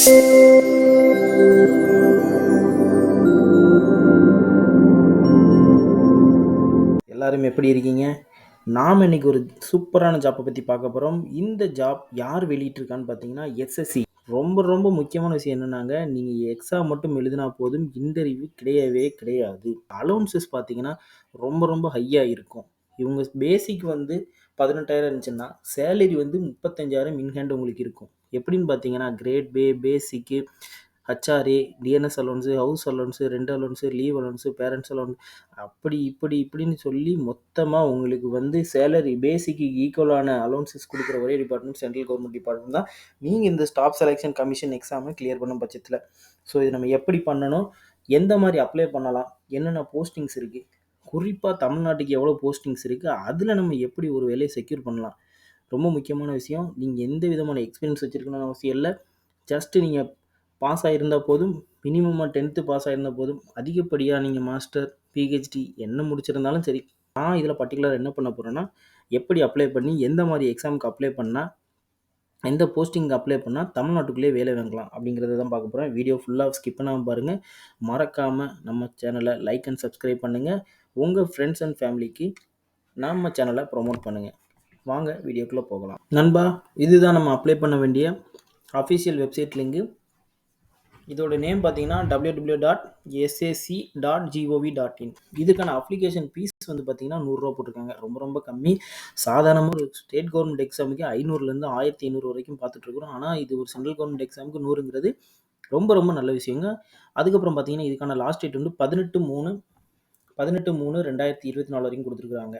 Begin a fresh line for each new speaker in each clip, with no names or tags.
எல்லாரும் எப்படி இருக்கீங்க? நாம் இன்னைக்கு ஒரு சூப்பரான ஜாப்பை பற்றி பார்க்க போகிறோம் இந்த ஜாப் யார் வெளியிட்டிருக்கான்னு பார்த்தீங்கன்னா எஸ்எஸ்சி ரொம்ப ரொம்ப முக்கியமான விஷயம் என்னன்னாங்க நீங்கள் எக்ஸாம் மட்டும் எழுதினா போதும் இன்டர்வியூ கிடையவே கிடையாது. அலௌன்சஸ் பார்த்தீங்கன்னா ரொம்ப ரொம்ப ஹையாக இருக்கும். இவங்க பேசிக் வந்து பதினெட்டாயிரம் இருந்துச்சுன்னா சேலரி வந்து முப்பத்தஞ்சாயிரம் இன்ஹேண்ட் உங்களுக்கு இருக்கும். எப்படின்னு பார்த்தீங்கன்னா great pay பேசிக்கு HRA DNS allowance house allowance rent allowance leave allowance parents allowance அப்படி இப்படி இப்படின்னு சொல்லி மொத்தமாக உங்களுக்கு வந்து சேலரி பேசிக்கு ஈக்குவலான அலோன்சஸ் கொடுக்குற ஒரே டிபார்ட்மெண்ட் சென்ட்ரல் கவர்மெண்ட் டிபார்ட்மெண்ட் தான். நீங்கள் இந்த ஸ்டாஃப் செலெக்ஷன் கமிஷன் எக்ஸாமை கிளியர் பண்ண பட்சத்தில். ஸோ இது நம்ம எப்படி பண்ணணும்? எந்த மாதிரி அப்ளை பண்ணலாம்? என்னென்ன போஸ்டிங்ஸ் இருக்குது குறிப்பாக தமிழ்நாட்டுக்கு எவ்வளோ போஸ்டிங்ஸ் இருக்குது அதில் நம்ம எப்படி ஒரு வேலையை செக்யூர் பண்ணலாம்? ரொம்ப முக்கியமான விஷயம். நீங்கள் எந்த விதமான எக்ஸ்பீரியன்ஸ் வச்சுருக்கணும்னு அவசியம் இல்லை. ஜஸ்ட்டு நீங்கள் பாஸ் ஆகியிருந்தால் போதும். மினிமமாக டென்த்து பாஸ் ஆகியிருந்தால் போதும். அதிகப்படியாக நீங்கள் மாஸ்டர் பிஹெச்டி என்ன முடிச்சிருந்தாலும் சரி நான் இதில் பர்டிகுலர் என்ன பண்ண போகிறேன்னா எப்படி அப்ளை பண்ணி எந்த மாதிரி எக்ஸாமுக்கு அப்ளை பண்ணால் எந்த போஸ்டிங்க்கு அப்ளை பண்ணால் தமிழ்நாட்டுக்குள்ளே வேலை வாங்கலாம் அப்படிங்கிறத தான் பார்க்க போகிறேன் வீடியோ ஃபுல்லாக ஸ்கிப் பண்ணாமல் பாருங்கள் மறக்காமல் நம்ம சேனலை லைக் அண்ட் சப்ஸ்கிரைப் பண்ணுங்கள் உங்கள் ஃப்ரெண்ட்ஸ் அண்ட் ஃபேமிலிக்கு நம்ம சேனலை ப்ரொமோட் பண்ணுங்கள் வாங்க வீடியோக்குள்ளே போகலாம். நண்பா இதுதான் நம்ம அப்ளை பண்ண வேண்டிய அஃபிஷியல் வெப்சைட் லிங்கு இதோட நேம் பார்த்தீங்கன்னா W W dot SAC dot GOV dot in இதுக்கான அப்ளிகேஷன் ஃபீஸ் வந்து பார்த்தீங்கன்னா நூறுரூவா போட்டிருக்காங்க. ரொம்ப ரொம்ப கம்மி. சாதாரணமாக ஒரு ஸ்டேட் கவர்மெண்ட் எக்ஸாமுக்கு ஐநூறுலேருந்து ஆயிரத்தி ஐநூறு வரைக்கும் பார்த்துட்ருக்குறோம் ஆனால் இது ஒரு சென்ட்ரல் கவர்மெண்ட் எக்ஸாமுக்கு நூறுங்கிறது ரொம்ப ரொம்ப நல்ல விஷயங்க. அதுக்கப்புறம் பார்த்தீங்கன்னா இதுக்கான லாஸ்ட் டேட் வந்து பதினெட்டு மூணு பதினெட்டு மூணு ரெண்டாயிரத்தி இருபத்தி நாலு வரைக்கும் கொடுத்துருக்குறாங்க.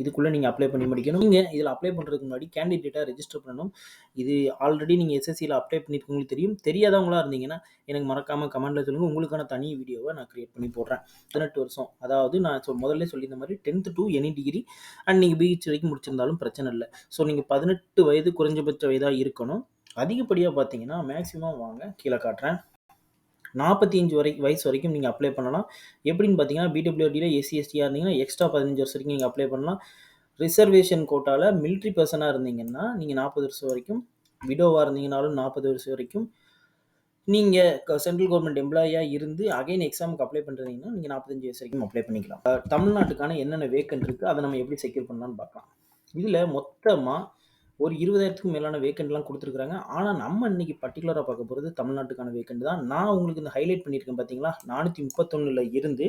இதுக்குள்ளே நீங்கள் அப்ளை பண்ணி முடிக்கணும். நீங்கள் இதில் அப்ளை பண்ணுறதுக்கு முன்னாடி கேண்டிடேட்டாக ரெஜிஸ்டர் பண்ணணும். இது ஆல்ரெடி நீங்கள் எஸ்எஸ்சியில் அப்ளை பண்ணியிருக்கவங்களுக்கு தெரியும். தெரியாதவங்களா இருந்தீங்கன்னா எனக்கு மறக்காமல் கமெண்ட்டில் சொல்லுங்கள் உங்களுக்கான தனி வீடியோவை நான் க்ரியேட் பண்ணி போடுறேன். பதினெட்டு வருஷம். அதாவது நான் சொ முதல்ல சொல்லியிருந்த மாதிரி tenth to any degree and நீங்கள் பிஹெச் வரைக்கும் முடிச்சிருந்தாலும் பிரச்சனை இல்லை. ஸோ நீங்கள் பதினெட்டு வயது குறைஞ்சபட்ச வயதாக இருக்கணும். அதிகப்படியாக பார்த்தீங்கன்னா மேக்ஸிமம் வாங்க கீழே காட்டுறேன். நாற்பத்தி அஞ்சு வரை வயசு வரைக்கும் நீங்கள் அப்ளை பண்ணலாம். எப்படின்னு பார்த்தீங்கன்னா பிடபிள்யூடியில் எஸ்சி எஸ்டியாக இருந்தீங்கன்னா எக்ஸ்ட்ரா பதினஞ்சு வருஷம் வரைக்கும் நீங்கள் அப்ளை பண்ணலாம். ரிசர்வேஷன் கோட்டாவில் மிலிட்ரி பர்சனாக இருந்தீங்கன்னா நீங்கள் நாற்பது வருஷம் வரைக்கும் விடோவாக இருந்தீங்கனாலும் நாற்பது வருஷம் வரைக்கும் நீங்கள் சென்ட்ரல் கவர்மெண்ட் எம்ப்ளாயாக இருந்து அகைன் எக்ஸாமுக்கு அப்ளை பண்ணுறீங்கன்னா நீங்கள் நாற்பத்தஞ்சு வயசு வரைக்கும் அப்ளை பண்ணிக்கலாம். தமிழ்நாட்டுக்கான என்னென்ன வேக்கன்ட் இருக்குது அதை நம்ம எப்படி செக்யூர் பண்ணலான்னு பார்க்கலாம் இதில் மொத்தமாக ஒரு இருபதாயிரத்துக்கும் மேலான வேக்கண்ட்லாம் கொடுத்துருக்காங்க ஆனால் நம்ம இன்னைக்கு பர்டிகுலராக பார்க்க போகிறது தமிழ்நாட்டுக்கான வேக்கண்ட் தான். நான் உங்களுக்கு இந்த ஹைலைட் பண்ணியிருக்கேன் பார்த்தீங்களா நானூற்றி முப்பத்தொன்னில் இருந்து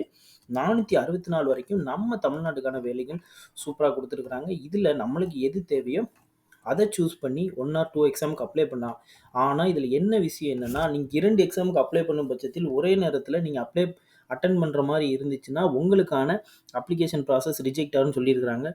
நானூற்றி அறுபத்தி நாலு வரைக்கும் நம்ம தமிழ்நாட்டுக்கான வேலைகள் சூப்பராக கொடுத்துருக்குறாங்க. இதில் நம்மளுக்கு எது தேவையோ அதை சூஸ் பண்ணி ஒன் ஆர் டூ எக்ஸாமுக்கு அப்ளை பண்ணலாம். ஆனால் இதில் என்ன விஷயம் என்னென்னா நீங்கள் இரண்டு எக்ஸாமுக்கு அப்ளை பண்ணும் பட்சத்தில் ஒரே நேரத்தில் நீங்கள் அப்ளை அட்டன் பண்ணுற மாதிரி இருந்துச்சுன்னா உங்களுக்கான அப்ளிகேஷன் ப்ராசஸ் ரிஜெக்ட் ஆகும்னு சொல்லியிருக்கிறாங்க.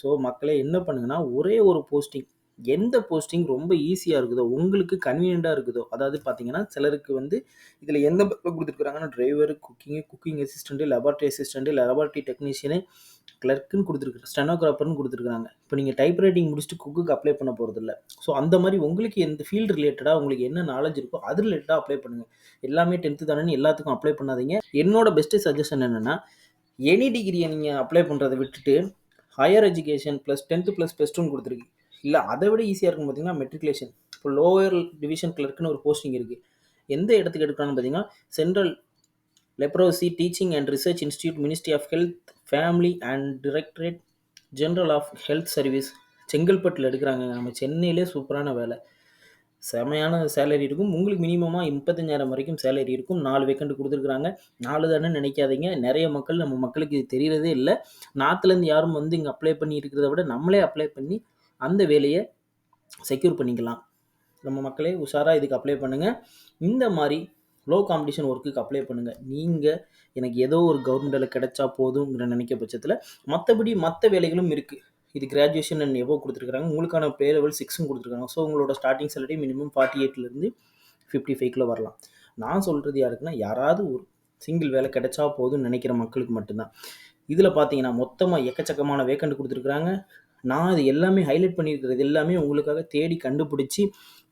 ஸோ மக்களே என்ன பண்ணுங்கன்னா ஒரே ஒரு போஸ்டிங் எந்த போஸ்டிங் ரொம்ப ஈஸியாக இருக்குதோ உங்களுக்கு கன்வீனியண்ட்டாக இருக்குதோ அதாவது பார்த்தீங்கன்னா சிலருக்கு வந்து இதில் எந்த கொடுத்துருக்குறாங்கன்னா driver cooking cooking assistant laboratory assistant laboratory technician கிளர்க்குன்னு கொடுத்துருக்கு ஸ்டெனோகிராஃபர்னு கொடுத்துருக்காங்க இப்போ நீங்கள் டைப் ரைட்டிங் முடிச்சுட்டு குக்குக்கு அப்ளை பண்ண போகிறதில்ல ஸோ அந்த மாதிரி உங்களுக்கு எந்த ஃபீல்டு ரிலேட்டடாக உங்களுக்கு என்ன நாலேஜ் இருக்கோ அது ரிலேட்டடாக அப்ளை பண்ணுங்கள் எல்லாமே டென்த்து தானே எல்லாத்துக்கும் அப்ளை பண்ணாதீங்க. என்னோட பெஸ்ட்டு சஜஷன் என்னென்னா எனி டிகிரியை நீங்கள் அப்ளை பண்ணுறதை விட்டுட்டு higher education plus tenth plus plus டூன்னு கொடுத்துருக்கு இல்லை அதை விட ஈஸியாக இருக்கும் பார்த்தீங்கன்னா மெட்ரிகுலேஷன் இப்போ லோயர் டிவிஷன் கிளர்க்குன்னு ஒரு போஸ்டிங் இருக்குது எந்த இடத்துக்கு எடுக்கிறான்னு பார்த்தீங்கன்னா central leprosy teaching and research institute ministry of health family and directorate general of health service செங்கல்பட்டில் எடுக்கிறாங்க. நம்ம சென்னையிலே சூப்பரான வேலை. செமையான சேலரி இருக்கும். உங்களுக்கு மினிமமாக முப்பத்தஞ்சாயிரம் வரைக்கும் சேலரி இருக்கும். நாலு வேக்கண்ட் கொடுத்துருக்குறாங்க. நாலு தானே நினைக்காதீங்க. நிறைய மக்கள் நம்ம மக்களுக்கு இது தெரியறதே இல்லை. நார்த்துலேருந்து யாரும் வந்து இங்கே அப்ளை பண்ணி இருக்கிறத விட நம்மளே அப்ளை பண்ணி அந்த வேலையை செக்யூர் பண்ணிக்கலாம். நம்ம மக்களே உஷாராக இதுக்கு அப்ளை பண்ணுங்கள் இந்த மாதிரி லோ காம்படிஷன் ஒர்க்குக்கு அப்ளை பண்ணுங்கள் நீங்கள் எனக்கு ஏதோ ஒரு கவர்மெண்டில் கிடைச்சா போதுங்கிற நினைக்க பட்சத்தில் மற்றபடி மற்ற வேலைகளும் இருக்குது இது கிராஜுவேஷன் அண்ட் எவ்வளோ கொடுத்துருக்காங்க உங்களுக்கான பே லெவல் சிக்ஸும் கொடுத்துருக்காங்க. ஸோ உங்களோட ஸ்டார்டிங் சேலரி மினிமம் ஃபார்ட்டி எயிட்லேருந்து ஃபிஃப்டி ஃபைவ்க்குள்ளே வரலாம். நான் சொல்கிறது யாருக்குன்னா யாராவது ஒரு சிங்கிள் வேலை கிடைச்சா போதும்னு நினைக்கிற மக்களுக்கு மட்டும்தான். இதில் பார்த்தீங்கன்னா மொத்தமாக எக்கச்சக்கமான வேக்கண்ட் கொடுத்துருக்குறாங்க. நான் இது எல்லாமே ஹைலைட் பண்ணியிருக்கிறது எல்லாமே உங்களுக்காக தேடி கண்டுபிடிச்சி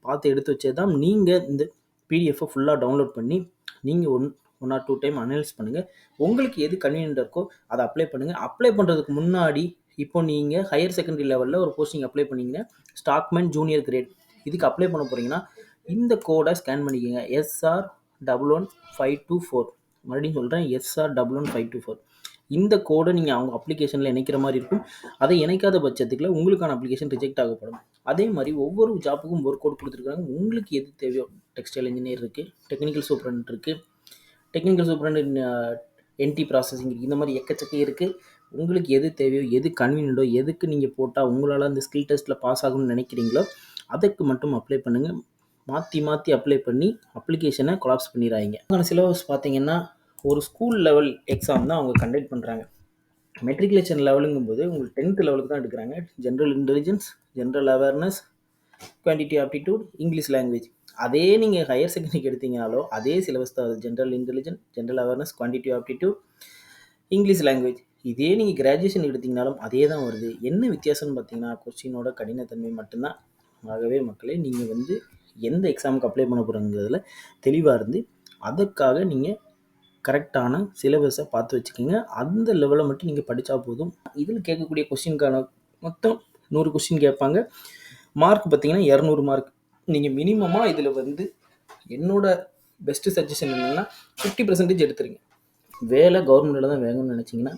பார்த்து எடுத்து வச்சது தான் நீங்கள் இந்த பிடிஎஃப்பை ஃபுல்லாக டவுன்லோட் பண்ணி நீங்கள் one one or two time analyse பண்ணுங்கள் உங்களுக்கு எது கன்வீனியன்ட் இருக்கோ அதை அப்ளை பண்ணுங்கள் அப்ளை பண்ணுறதுக்கு முன்னாடி இப்போ நீங்கள் ஹையர் செகண்டரி லெவலில் ஒரு போஸ்டிங் அப்ளை பண்ணிங்கன்னா ஸ்டாக்மேன் ஜூனியர் கிரேட் இதுக்கு அப்ளை பண்ண போகிறீங்கன்னா இந்த கோடை ஸ்கேன் பண்ணிக்கோங்க. SR double one five two four மறுபடியும் சொல்கிறேன் SR double one five two four இந்த கோடை நீங்கள் அவங்க அப்ளிகேஷனில் இணைக்கிற மாதிரி இருக்கும். அதை இணைக்காத பட்சத்துக்குள்ள உங்களுக்கான அப்ளிகேஷன் ரிஜெக்ட் ஆகப்படும். அதே மாதிரி ஒவ்வொரு ஜாப்புக்கும் ஒர்க் கோட் கொடுத்துருக்காங்க உங்களுக்கு எது தேவையோ டெக்ஸ்டைல் இன்ஜினியர் இருக்குது டெக்னிக்கல் சூப்பரண்ட் இருக்குது டெக்னிக்கல் சூப்பரண்ட் என்டி ப்ராசஸிங் இந்த மாதிரி எக்கச்சக்க இருக்குது உங்களுக்கு எது தேவையோ எது கன்வீனியண்ட்டோ எதுக்கு நீங்கள் போட்டால் உங்களால் அந்த ஸ்கில் டெஸ்ட்டில் பாஸ் ஆகணும்னு நினைக்கிறீங்களோ அதுக்கு மட்டும் அப்ளை பண்ணுங்கள் மாற்றி மாற்றி அப்ளை பண்ணி அப்ளிகேஷனை கொலாப்ஸ் பண்ணிடுறாங்க அதுக்கான சிலபஸ் பார்த்தீங்கன்னா ஒரு ஸ்கூல் லெவல் எக்ஸாம் தான் அவங்க கண்டக்ட் பண்ணுறாங்க மெட்ரிகுலேஷன் லெவலுங்கும் போது உங்களுக்கு டென்த்து லெவலுக்கு தான் எடுக்கிறாங்க. General intelligence general awareness quantity aptitude English language அதே நீங்கள் ஹையர் செகண்டரிக்கு எடுத்தீங்கனாலோ அதே சிலபஸ் தான். General intelligence general awareness quantity aptitude English language இதே நீங்கள் கிராஜுவேஷன் எடுத்தீங்கனாலும் அதே தான் வருது. என்ன வித்தியாசம்னு பார்த்தீங்கன்னா கொஸ்டினோட கடினத்தன்மை மட்டும்தான். ஆகவே மக்களே நீங்கள் வந்து எந்த எக்ஸாமுக்கு அப்ளை பண்ண போகிறோங்கிறதுல தெளிவாக இருந்து அதற்காக நீங்கள் கரெக்டான சிலபஸை பார்த்து வச்சுக்கோங்க. அந்த லெவலை மட்டும் நீங்கள் படித்தா போதும். இதில் கேட்கக்கூடிய கொஸ்டினுக்கான மொத்தம் நூறு கொஸ்டின் கேட்பாங்க. மார்க் பார்த்தீங்கன்னா இரநூறு மார்க் நீங்கள் மினிமமாக இதில் வந்து என்னோட பெஸ்ட்டு சஜஷன் என்னென்னா ஃபிஃப்டி பர்சன்டேஜ் எடுத்துருங்க. வேலை கவர்மெண்ட்டில் தான் வேணும்னு நினச்சிங்கன்னா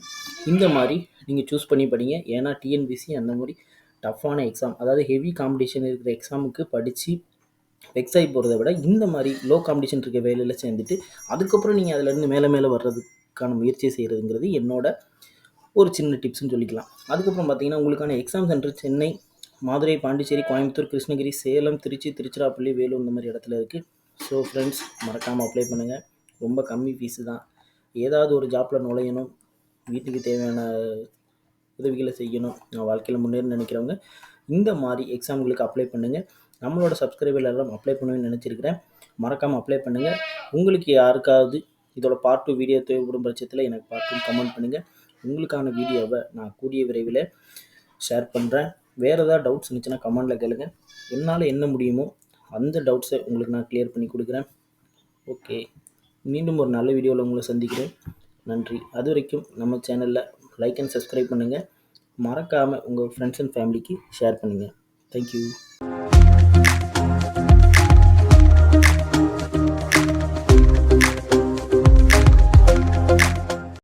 இந்த மாதிரி நீங்கள் சூஸ் பண்ணி படிங்க. ஏன்னா டிஎன்பிசி அந்த மாதிரி டஃப்பான எக்ஸாம் அதாவது ஹெவி காம்படிஷன் இருக்கிற எக்ஸாமுக்கு படித்து வெக்ஸ் ஆகி போகிறத விட இந்த மாதிரி லோ காம்படிஷன் இருக்க வேலையில் சேர்ந்துட்டு அதுக்கப்புறம் நீங்கள் அதிலேருந்து மேலே மேலே வர்றதுக்கான முயற்சியை செய்கிறதுங்கிறது என்னோட ஒரு சின்ன டிப்ஸ்னு சொல்லிக்கலாம். அதுக்கப்புறம் பார்த்தீங்கன்னா உங்களுக்கான எக்ஸாம் சென்டர் சென்னை மதுரை பாண்டிச்சேரி கோயம்புத்தூர் கிருஷ்ணகிரி சேலம் திருச்சி திருச்சிராப்பள்ளி வேலூர் இந்த மாதிரி இடத்துல இருக்குது ஸோ ஃப்ரெண்ட்ஸ் மறக்காமல் அப்ளை பண்ணுங்கள் ரொம்ப கம்மி ஃபீஸு தான். ஏதாவது ஒரு ஜாப்பில் நுழையணும். வீட்டுக்கு தேவையான உதவிகளை செய்யணும். நான் வாழ்க்கையில் முன்னேறி நினைக்கிறவங்க இந்த மாதிரி எக்ஸாம்களுக்கு அப்ளை பண்ணுங்கள் நம்மளோட சப்ஸ்கிரைபர் எல்லாம் அப்ளை பண்ணுவேன்னு நினச்சிருக்கிறேன். மறக்காமல் அப்ளை பண்ணுங்கள் உங்களுக்கு யாருக்காவது இதோட பார்ட் டூ வீடியோ தேவைப்படும் பட்சத்தில் எனக்கு பார்ட் டூ கமெண்ட் பண்ணுங்கள் உங்களுக்கான வீடியோவை நான் கூடிய விரைவில் ஷேர் பண்ணுறேன் வேறு ஏதாவது டவுட்ஸ் இருந்துச்சுன்னா கமெண்டில் கேளுங்க. என்னால் என்ன முடியுமோ அந்த டவுட்ஸை உங்களுக்கு நான் கிளியர் பண்ணி கொடுக்குறேன். ஓகே மீண்டும் ஒரு நல்ல வீடியோவில் உங்களை சந்திக்கிறேன். நன்றி. அது வரைக்கும் நம்ம சேனலில் லைக் அண்ட் சப்ஸ்கிரைப் பண்ணுங்கள் மறக்காமல் உங்கள் ஃப்ரெண்ட்ஸ் அண்ட் ஃபேமிலிக்கு ஷேர் பண்ணுங்கள் தேங்க்யூ